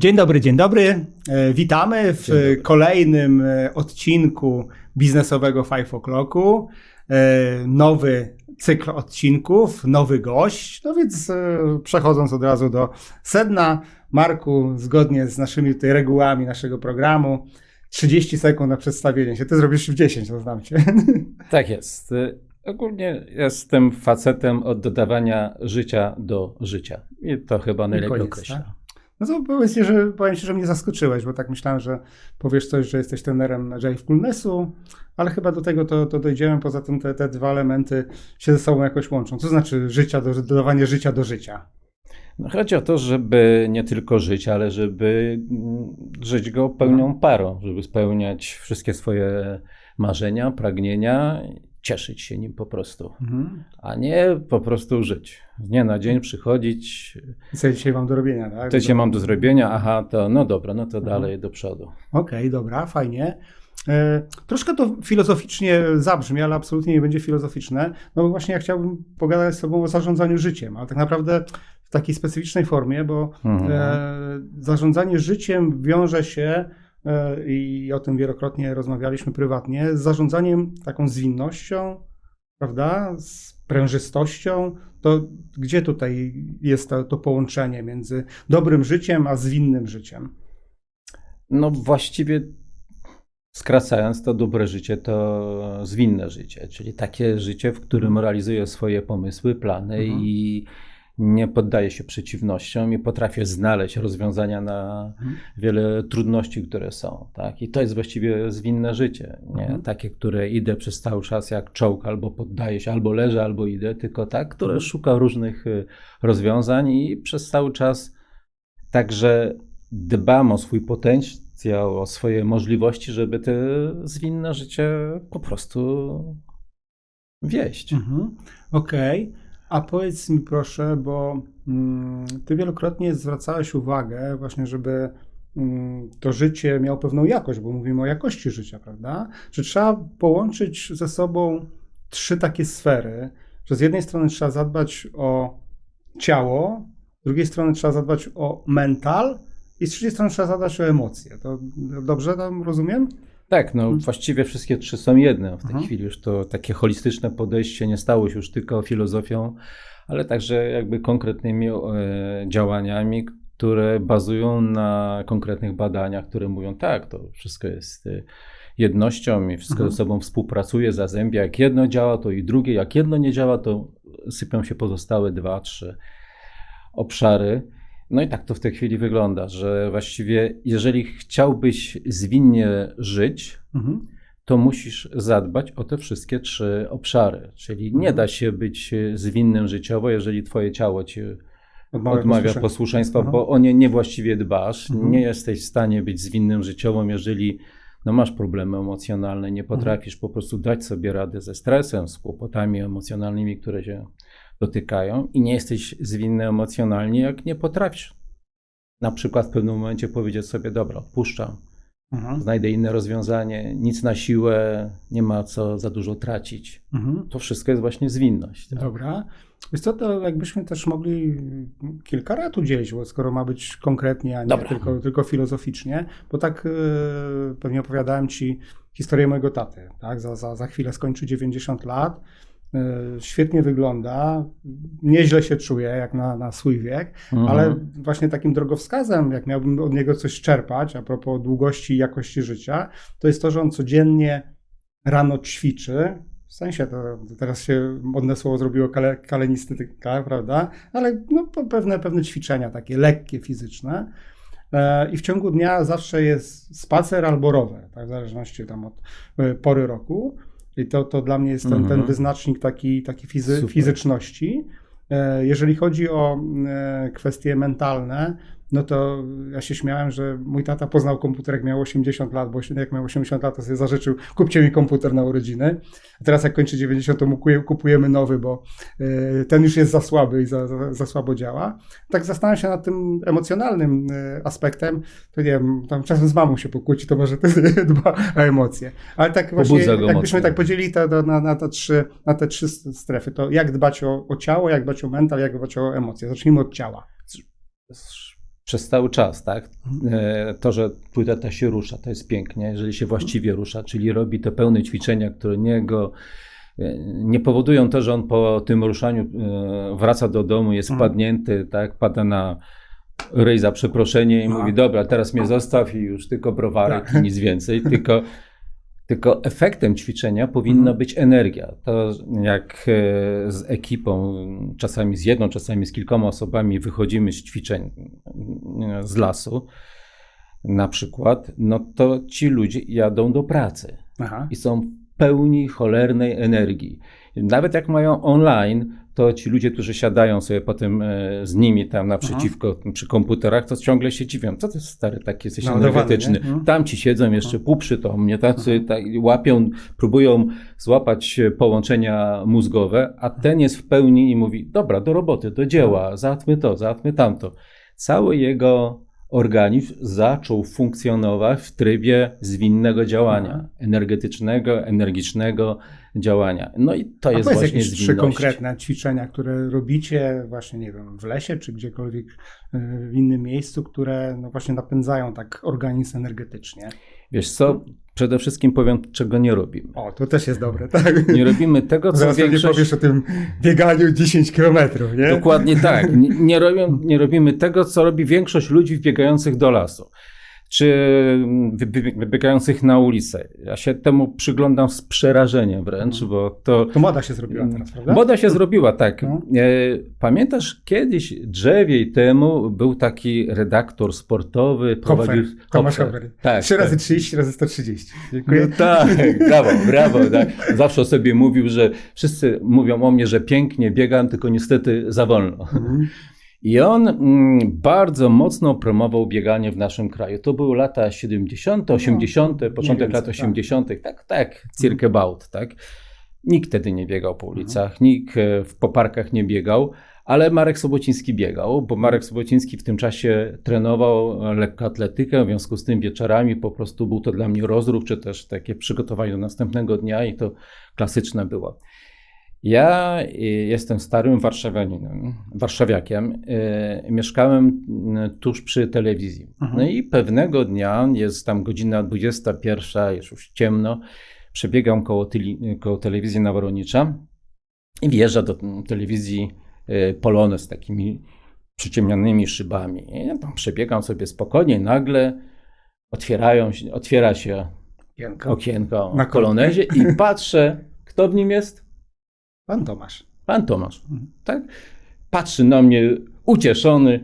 Dzień dobry, dzień dobry. E, Witamy w dobry. kolejnym e, odcinku biznesowego Five O'Clocku. E, Nowy cykl odcinków, nowy gość. No więc przechodząc od razu do sedna, Marku, zgodnie z naszymi tutaj regułami naszego programu, 30 sekund na przedstawienie się. Ty zrobisz w 10, to znam cię. Tak jest. Ogólnie jestem facetem od dodawania życia do życia. I to chyba najlepiej określa. No to powiedz ci, że, powiem ci, że mnie zaskoczyłeś, bo tak myślałem, że powiesz coś, że jesteś trenerem Fullnessu, ale chyba do tego to, to dojdziemy. Poza tym te, te dwa elementy się ze sobą jakoś łączą. Co znaczy życia do, dodawanie życia do życia? No, chodzi o to, żeby nie tylko żyć, ale żeby mm, żyć go pełnią parą, żeby spełniać wszystkie swoje marzenia, pragnienia, cieszyć się nim po prostu, Mhm. a nie po prostu żyć. Z dnia na dzień przychodzić, co dzisiaj mam do robienia, tak? to się mam do zrobienia, aha, to no dobra, no to Mhm. dalej do przodu. Okej, dobra, fajnie. E, troszkę to filozoficznie zabrzmi, ale absolutnie nie będzie filozoficzne. No bo właśnie ja chciałbym pogadać z Tobą o zarządzaniu życiem, ale tak naprawdę w takiej specyficznej formie, bo Mhm. e, zarządzanie życiem wiąże się, i o tym wielokrotnie rozmawialiśmy prywatnie, z zarządzaniem taką zwinnością, prawda, z prężystością. To gdzie tutaj jest to, to połączenie między dobrym życiem a zwinnym życiem? No właściwie skracając, to dobre życie to zwinne życie, czyli takie życie, w którym realizuję swoje pomysły, plany Mhm. i nie poddaję się przeciwnościom i potrafię znaleźć rozwiązania na Mhm. wiele trudności, które są. Tak? I to jest właściwie zwinne życie. Nie? Mhm. Takie, które idę przez cały czas jak czołg, albo poddaję się, albo leżę, albo idę, tylko tak, które Mhm. szuka różnych y, rozwiązań i przez cały czas także dbam o swój potencjał, o swoje możliwości, żeby te zwinne życie po prostu wieść. Mhm. Okej, a powiedz mi proszę, bo mm, ty wielokrotnie zwracałeś uwagę właśnie, żeby mm, to życie miało pewną jakość, bo mówimy o jakości życia, prawda? Że trzeba połączyć ze sobą trzy takie sfery, że z jednej strony trzeba zadbać o ciało, z drugiej strony trzeba zadbać o mental i z trzeciej strony trzeba zadbać o emocje. To dobrze tam rozumiem? Tak, no właściwie wszystkie trzy są jedne. W tej Mhm. chwili już to takie holistyczne podejście nie stało się już tylko filozofią, ale także jakby konkretnymi e, działaniami, które bazują na konkretnych badaniach, które mówią tak, to wszystko jest e, jednością i wszystko Mhm. ze sobą współpracuje, zazębia. Jak jedno działa, to i drugie. Jak jedno nie działa, to sypią się pozostałe dwa, trzy obszary. No i tak to w tej chwili wygląda, że właściwie jeżeli chciałbyś zwinnie żyć, Mhm. to musisz zadbać o te wszystkie trzy obszary. Czyli nie Mhm. da się być zwinnym życiowo, jeżeli twoje ciało ci Odmawia odmawia posłuszeństwa. Aha. bo o nie niewłaściwie dbasz. Mhm. Nie jesteś w stanie być zwinnym życiowo, jeżeli no masz problemy emocjonalne, nie Mhm. potrafisz po prostu dać sobie rady ze stresem, z kłopotami emocjonalnymi, które się dotykają i nie jesteś zwinny emocjonalnie, jak nie potrafisz. Na przykład w pewnym momencie powiedzieć sobie, dobra, odpuszczam, Mhm. znajdę inne rozwiązanie, nic na siłę, nie ma co za dużo tracić. Mhm. To wszystko jest właśnie zwinność. Tak? Dobra. Wiesz co, to jakbyśmy też mogli kilka rad udzielić, bo skoro ma być konkretnie, a nie Dobra. tylko, tylko filozoficznie, bo tak e, pewnie opowiadałem Ci historię mojego taty. Tak? Za, za, za chwilę skończy 90 lat. E, Świetnie wygląda, nieźle się czuje jak na, na swój wiek, Mhm. ale właśnie takim drogowskazem, jak miałbym od niego coś czerpać, a propos długości i jakości życia, to jest to, że on codziennie rano ćwiczy. W sensie to teraz się modne słowo zrobiło kale, kalenistyka, prawda? Ale no, pewne, pewne ćwiczenia takie lekkie, fizyczne. E, I w ciągu dnia zawsze jest spacer albo rower, tak? w zależności tam od e, pory roku. I to, to dla mnie jest ten, Mhm. ten wyznacznik taki, taki fizy, Super. fizyczności. E, Jeżeli chodzi o e, kwestie mentalne, no to ja się śmiałem, że mój tata poznał komputer jak miał 80 lat, bo jak miał 80 lat, to sobie zażyczył, kupcie mi komputer na urodziny. A teraz jak kończy 90, to mu kupujemy nowy, bo e, ten już jest za słaby i za, za, za słabo działa. Tak zastanawiam się nad tym emocjonalnym e, aspektem, to nie wiem, tam czasem z mamą się pokłóci, to może ty dba o emocje. Ale tak właśnie, jakbyśmy mocno. tak podzielili to do, na, na, te trzy, na te trzy strefy, to jak dbać o, o ciało, jak dbać o mental, jak dbać o emocje. Zacznijmy od ciała. Przez cały czas, tak? Mhm. E, To, że płyta ta się rusza, to jest pięknie, jeżeli się właściwie rusza, czyli robi te pełne ćwiczenia, które nie go e, nie powodują to, że on po tym ruszaniu e, wraca do domu, jest Mhm. padnięty, tak? Pada na ryj za przeproszenie i No. mówi, dobra, teraz mnie zostaw i już tylko browarek i nic więcej, tylko tylko efektem ćwiczenia powinna Mhm. być energia. To jak e, z ekipą, czasami z jedną, czasami z kilkoma osobami wychodzimy z ćwiczeń e, z lasu, na przykład, no to ci ludzie jadą do pracy Aha. i są w pełni cholernej energii. Nawet jak mają online, to ci ludzie, którzy siadają sobie potem e, z nimi tam naprzeciwko przy komputerach, to ciągle się dziwią. Co to jest stary taki, jesteś Naładowany, energetyczny. Mhm. Tam ci siedzą jeszcze półprzytomnie, tacy tak, łapią, próbują złapać e, połączenia mózgowe, a ten jest w pełni i mówi, dobra, do roboty, do dzieła, załatwmy to, załatwmy tamto. Cały jego organizm zaczął funkcjonować w trybie zwinnego działania, Mhm. energetycznego, energicznego działania. No i to A jest właśnie jakieś trzy zwinność. konkretne ćwiczenia, które robicie właśnie, nie wiem, w lesie czy gdziekolwiek y, w innym miejscu, które no właśnie napędzają tak organizm energetycznie. Wiesz co, przede wszystkim powiem, czego nie robimy. O, to też jest dobre, tak? Nie robimy tego, co Zaraz większość... powiesz o tym bieganiu 10 kilometrów, nie? Dokładnie tak. Nie, nie, robią, nie robimy tego, co robi większość ludzi wbiegających do lasu, czy wy- wybiegających na ulicę. Ja się temu przyglądam z przerażeniem wręcz, bo to. To moda się zrobiła teraz, prawda? Moda się zrobiła, tak. No. E, Pamiętasz, kiedyś drzewiej temu był taki redaktor sportowy. Hopfer, Tomasz. Hopfer. Tak. 3 razy tak. 30 razy 130. Dziękuję. No tak, brawo, brawo. Tak. Zawsze sobie mówił, że wszyscy mówią o mnie, że pięknie biegam, tylko niestety za wolno. Mhm. I on mm, bardzo mocno promował bieganie w naszym kraju. To były lata 70., 80., początek więcej, lat tak. 80., tak, tak, circa about, tak. Nikt wtedy nie biegał po ulicach, nikt e, w poparkach nie biegał, ale Marek Sobociński biegał, bo Marek Sobociński w tym czasie trenował lekkoatletykę, w związku z tym wieczorami po prostu był to dla mnie rozruch, czy też takie przygotowanie do następnego dnia i to klasyczne było. Ja y, jestem starym warszawianinem, warszawiakiem. y, Mieszkałem y, tuż przy telewizji. Mhm. No i pewnego dnia, jest tam godzina 21, jest już ciemno, przebiegam koło, tyli, koło telewizji i wjeżdża do telewizji Polonez z takimi przyciemnionymi szybami. I ja tam przebiegam sobie spokojnie, nagle otwierają się, otwiera się okienko Na na kolonezie i patrzę, kto w nim jest? Pan Tomasz. Pan Tomasz, Mhm. tak? Patrzy na mnie ucieszony,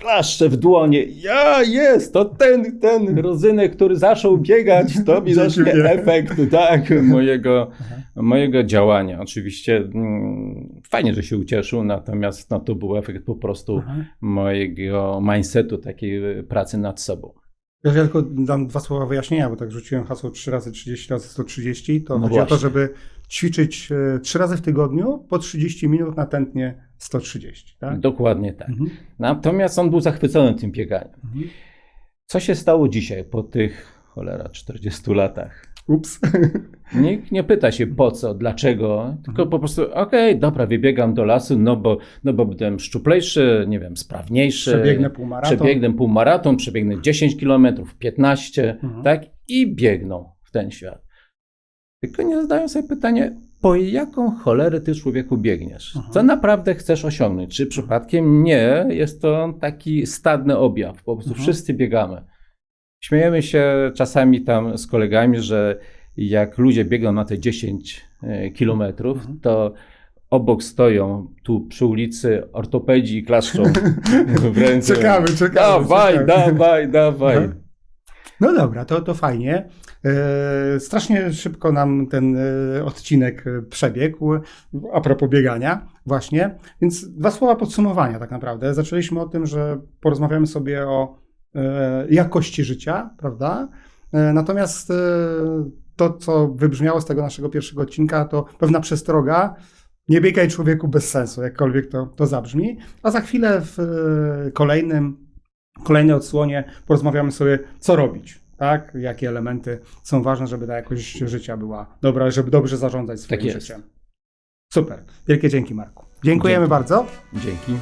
klaszcze w dłonie. Ja jest, to ten, ten rodzynek, który zaczął biegać, to widocznie efekt, tak, mojego, Aha. mojego działania. Oczywiście mm, fajnie, że się ucieszył, natomiast no, to był efekt po prostu Aha. mojego mindsetu, takiej pracy nad sobą. Ja tylko dam dwa słowa wyjaśnienia, bo tak rzuciłem hasło 3 razy 30 razy 130. To No chodzi o to, właśnie. żeby ćwiczyć 3 razy w tygodniu po 30 minut na tętnie 130. Tak? Dokładnie tak. Mhm. Natomiast on był zachwycony tym bieganiem. Mhm. Co się stało dzisiaj po tych, cholera, 40 latach? Ups. Nikt nie pyta się po co, dlaczego, tylko po prostu, okej, dobra, wybiegam do lasu, no bo, no bo będę szczuplejszy, nie wiem, sprawniejszy. Przebiegnę półmaraton. Przebiegnę półmaraton, przebiegnę 10 kilometrów, 15, Mhm. tak? I biegną w ten świat. Tylko nie zadają sobie pytanie, po jaką cholerę ty człowieku biegniesz? Mhm. Co naprawdę chcesz osiągnąć? Czy przypadkiem nie jest to taki stadny objaw? Po prostu Mhm. wszyscy biegamy. Śmiejemy się czasami tam z kolegami, że jak ludzie biegną na te 10 e, kilometrów, Mhm. to obok stoją tu przy ulicy ortopedzi i klaszczą w ręce. Czekamy, czekamy. Dawaj, czekamy. dawaj, dawaj. Aha. No dobra, to, to fajnie. E, strasznie szybko nam ten e, odcinek e, przebiegł, a propos biegania właśnie. Więc dwa słowa podsumowania tak naprawdę. Zaczęliśmy o tym, że porozmawiamy sobie o jakości życia, prawda? Natomiast to, co wybrzmiało z tego naszego pierwszego odcinka, to pewna przestroga. Nie biegaj człowieku bez sensu, jakkolwiek to, to zabrzmi. A za chwilę w kolejnym kolejnej odsłonie porozmawiamy sobie, co robić, tak? Jakie elementy są ważne, żeby ta jakość życia była dobra, żeby dobrze zarządzać swoim Tak życiem. Super. Wielkie dzięki, Marku. Dziękujemy Dzięki. bardzo. Dzięki.